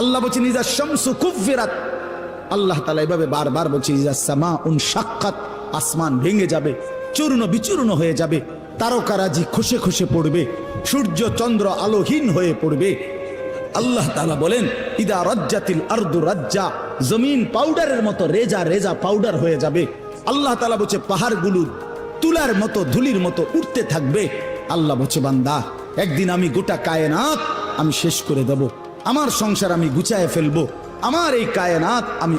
আল্লাহ বলছেন ইজা শামসু কুফিরাত আল্লাহ তালা এভাবে বারবার বলছে, ইজা সামা উন সাক্ষাৎ আসমান ভেঙে যাবে, চূর্ণ বিচূর্ণ হয়ে যাবে, তারকারাজি খসে খসে পড়বে, সূর্য চন্দ্র আলোহীন হয়ে পড়বে। আল্লাহ তালা বলেন, ইদা রাজ্জাতিল আর্দু রাজ্জা। জমিন পাউডারের মতো রেজা রেজা পাউডার হয়ে যাবে। আল্লাহ তালা বলছে, পাহাড়গুলো তুলার মতো, ধুলির মতো উঠতে থাকবে। আল্লাহ বলছে, বান্দা, একদিন আমি গোটা কায়নাত আমি শেষ করে দেব। আমার সংসার আমি গুছায় ফেলব। আমার এই কায়নাত আমি